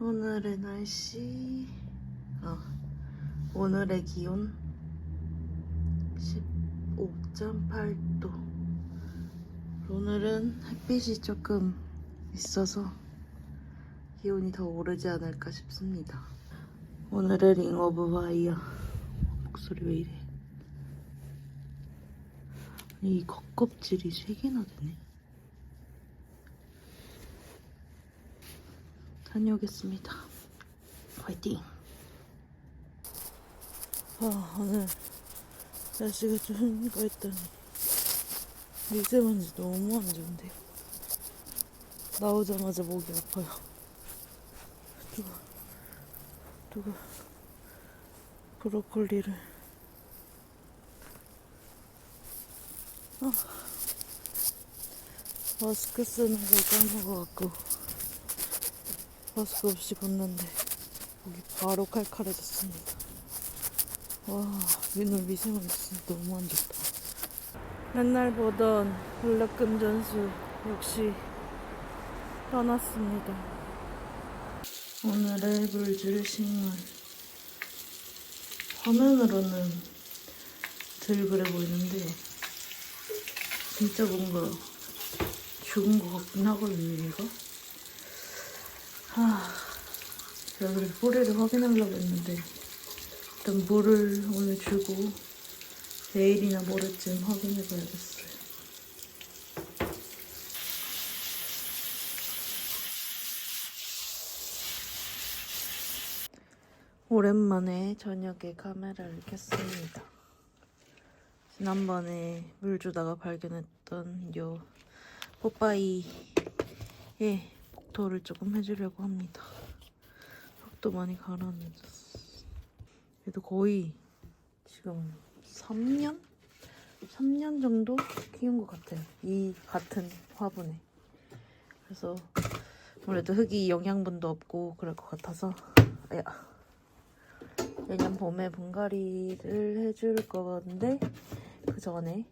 오늘의 날씨. 어, 오늘의 기온 15.8도. 오늘은 햇빛이 조금 있어서 기온이 더 오르지 않을까 싶습니다. 오늘의 링 오브 와이어. 목소리 왜 이래? 이 겉껍질이 3개나 되네 다녀오겠습니다. 화이팅! 아, 오늘 날씨가 좋으니까 했더니 미세먼지 너무 안 좋은데요. 나오자마자 목이 아파요. 누가, 누가 브로콜리를 아, 마스크 쓰는 걸 까먹어갖고 마스크 없이 걷는데 목이 바로 칼칼해졌습니다. 와, 오늘 미세먼지 진짜 너무 안 좋다. 맨날 보던 블랙금 전수 역시 떠났습니다. 오늘의 물줄 식물. 화면으로는 덜 그래 보이는데 진짜 뭔가 죽은 것 같긴 하거든요, 얘가. 아, 그래서 뿌리를 확인하려고 했는데 일단 물을 오늘 주고 내일이나 모레쯤 확인해봐야겠어요. 오랜만에 저녁에 카메라를 켰습니다. 지난번에 물 주다가 발견했던 요 뽀빠이의 복토를 조금 해주려고 합니다. 흙도 많이 가라앉았어. 그래도 거의 지금 3년? 3년 정도 키운 것 같아요. 이 같은 화분에. 그래서 아무래도 흙이 영양분도 없고 그럴 것 같아서 야 내년 봄에 분갈이를 해줄 건데 그 전에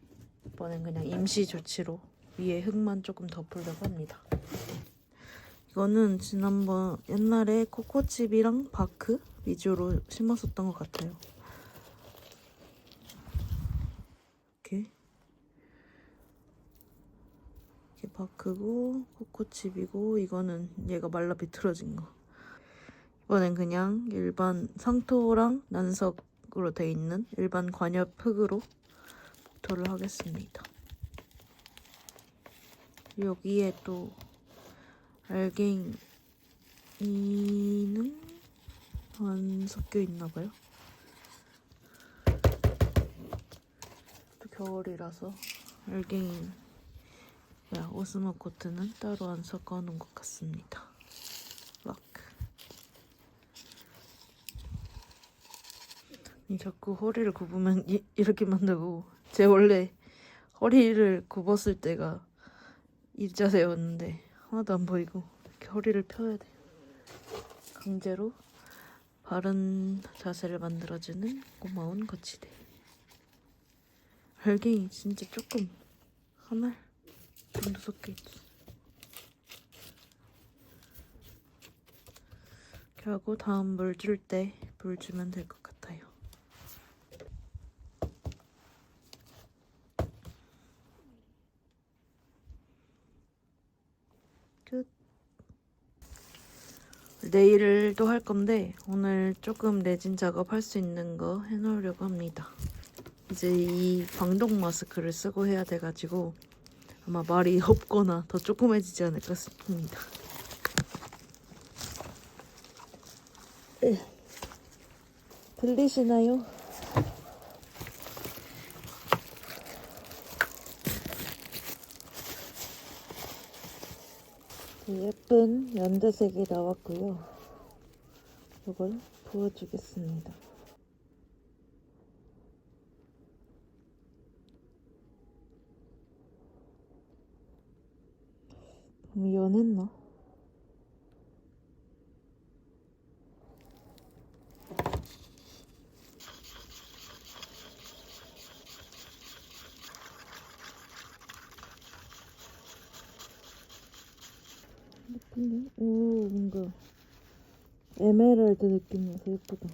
이번엔 그냥 임시 조치로 위에 흙만 조금 덮으려고 합니다. 이거는 지난번 옛날에 코코칩이랑 바크 위주로 심었었던 것 같아요. 이렇게 이게 바크고 코코칩이고 이거는 얘가 말라 비틀어진 거. 이번엔 그냥 일반 상토랑 난석으로 돼 있는 일반 관엽 흙으로 복토를 하겠습니다. 여기에 또 알갱이는 안 섞여 있나 봐요. 또 겨울이라서 알갱이 야 오스모 코트는 따로 안 섞어 놓은 것 같습니다. 락. 이 자꾸 허리를 굽으면 이, 이렇게 만들고 제 원래 허리를 굽었을 때가 이 자세였는데 하나도 안 보이고 이렇게 허리를 펴야 돼. 강제로 바른 자세를 만들어주는 고마운 거치대. 알갱이 진짜 조금 하나 정도 섞여 있지. 이렇게 하고 다음 물 줄 때 물 주면 될 것 같아요. 끝. 내일도 할 건데 오늘 조금 내진 작업할 수 있는 거 해놓으려고 합니다. 이제 이 방독 마스크를 쓰고 해야 돼가지고 아마 말이 없거나 더 조그매지지 않을까 싶습니다. 에, 들리시나요? 예쁜 연두색이 나왔고요. 이걸 부어주겠습니다. 너무 연했나? 예쁜데? 오, 뭔가 에메랄드 느낌 나서 예쁘다.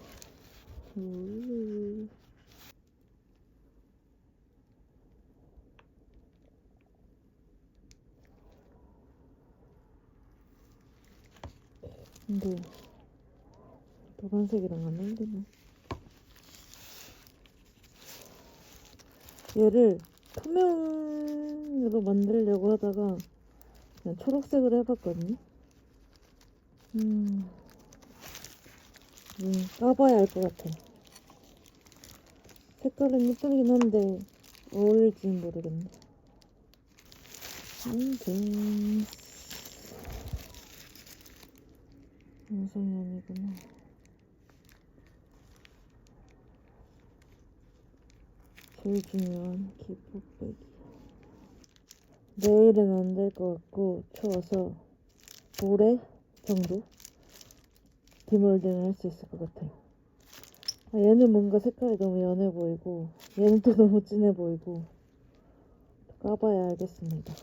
오. 근데 노란색이랑 안 어울리네. 얘를 투명으로 만들려고 하다가 그냥 초록색으로 해봤거든요. 음, 음 까봐야 알 것 같아. 색깔은 이쁘긴 한데 어울릴지는 모르겠네. 아무튼 영상이 아니구나. 제일 중요한 기포 빼기. 내일은 안 될 것 같고 추워서 모레 정도 디몰딩을 할 수 있을 것 같아요. 아, 얘는 뭔가 색깔이 너무 연해 보이고 얘는 또 너무 진해 보이고 까봐야 알겠습니다.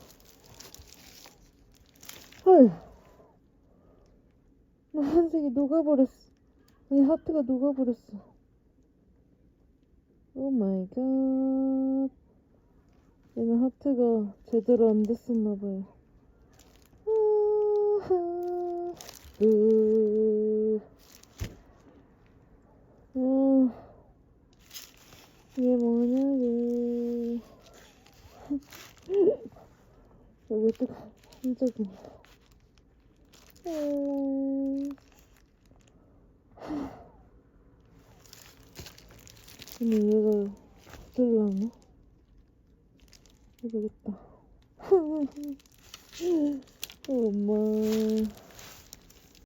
헐, 노란색이 녹아버렸어. 아니 하트가 녹아버렸어. 오 마이 갓. 얘는 하트가 제대로 안 됐었나봐요. 으. 어, 이게 뭐냐, 얘. 여기 또 깜짝이야. 음. 근데 얘가 들려나? 해보겠다. 어, 엄마.